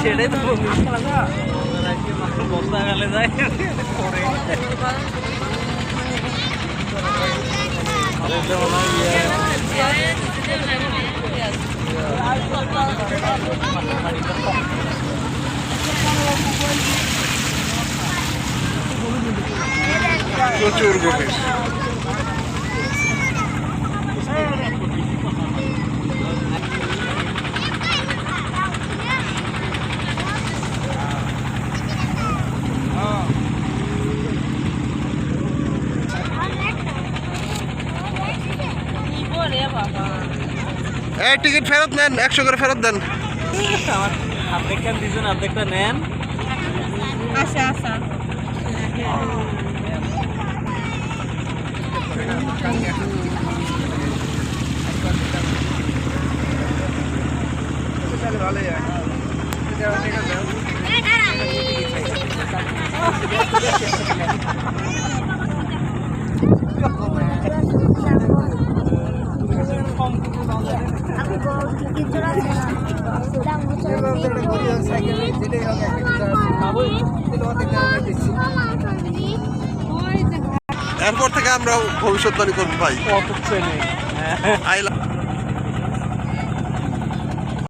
সেটাই তো বস্তা গেলে যায় পরে প্রচুর গভীর। এই টিকিট ফেরত নেন একশো করে ফেরত দেন। অর্ধেকটা দিয়েছেন অর্ধেকটা নেন। আচ্ছা আচ্ছা। এরপর থেকে আমরা ভবিষ্যৎবাণী করব ভাই। অত ট্রেনে আই লাভ